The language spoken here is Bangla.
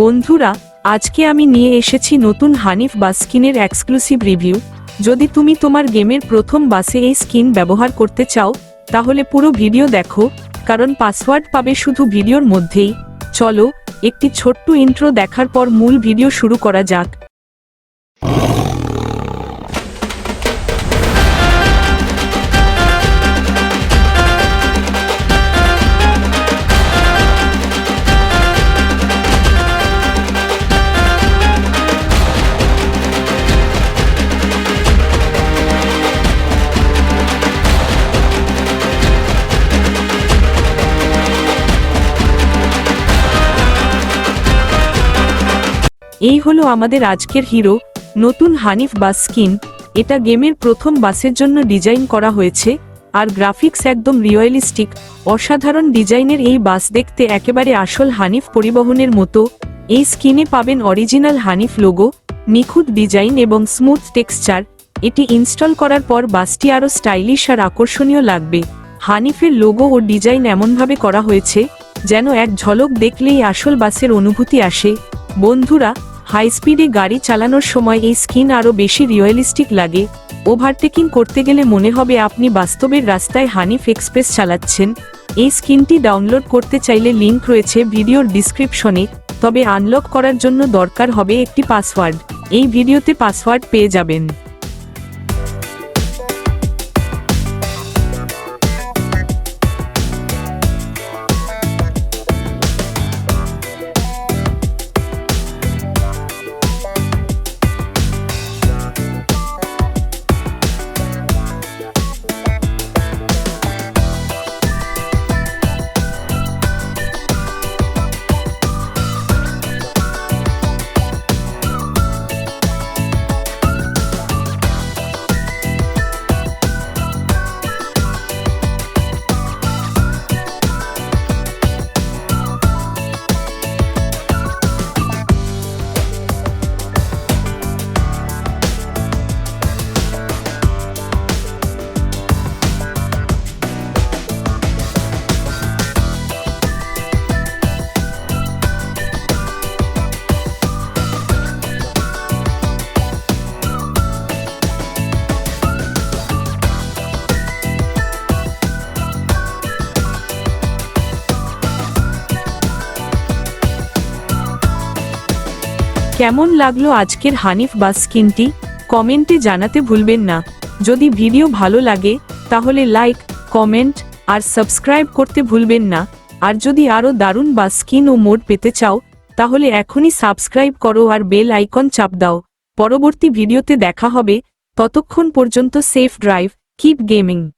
বন্ধুরা, আজকে আমি নিয়ে এসেছি নতুন হানিফ বা স্কিনের এক্সক্লুসিভ রিভিউ যদি তুমি তোমার গেমের প্রথম বাসে এই স্কিন ব্যবহার করতে চাও, তাহলে পুরো ভিডিও দেখো, কারণ পাসওয়ার্ড পাবে শুধু ভিডিওর মধ্যেই। চলো, একটি ছোট্ট ইন্ট্রো দেখার পর মূল ভিডিও শুরু করা যাক। এই হলো আমাদের আজকের হিরো, নতুন হানিফ বাস স্কিন, এটা গেমের প্রথম বাসের জন্য ডিজাইন করা হয়েছে, আর গ্রাফিক্স একদম রিয়েলিস্টিক, অসাধারণ ডিজাইনের এই বাস দেখতে একেবারে আসল হানিফ পরিবহনের মতো, এই স্কিনে পাবেন অরিজিনাল হানিফ লোগো, নিখুঁত ডিজাইন এবং স্মুথ টেক্সচার, এটি ইনস্টল করার পর বাসটি আরও স্টাইলিশ আর আকর্ষণীয় লাগবে, হানিফের লোগো ও ডিজাইন এমনভাবে করা হয়েছে, যেন এক ঝলক দেখলেই আসল বাসের অনুভূতি আসে বন্ধুরা হাই স্পিডে গাড়ি চালানোর সময় এই স্কিন আরও বেশি রিয়েলিস্টিক লাগে। ওভারটেকিং করতে গেলে মনে হবে আপনি বাস্তবের রাস্তায় হানিফ এক্সপ্রেস চালাচ্ছেন। এই স্কিনটি ডাউনলোড করতে চাইলে লিঙ্ক রয়েছে ভিডিওর ডিসক্রিপশনে তবে আনলক করার জন্য দরকার হবে একটি পাসওয়ার্ড এই ভিডিওতে পাসওয়ার্ড পেয়ে যাবেন। কেমন লাগল আজকের হানিফ বা স্কিনটি? কমেন্টে জানাতে ভুলবেন না। যদি ভিডিও ভালো লাগে, তাহলে লাইক, কমেন্ট, আর সাবস্ক্রাইব করতে ভুলবেন না। আর যদি আরও দারুণ বা স্কিন ও মোড পেতে চাও, তাহলে এখনই সাবস্ক্রাইব করো আর বেল আইকন চাপ দাও। পরবর্তী ভিডিওতে দেখা হবে। ততক্ষণ পর্যন্ত সেফ ড্রাইভ, কিপ গেমিং।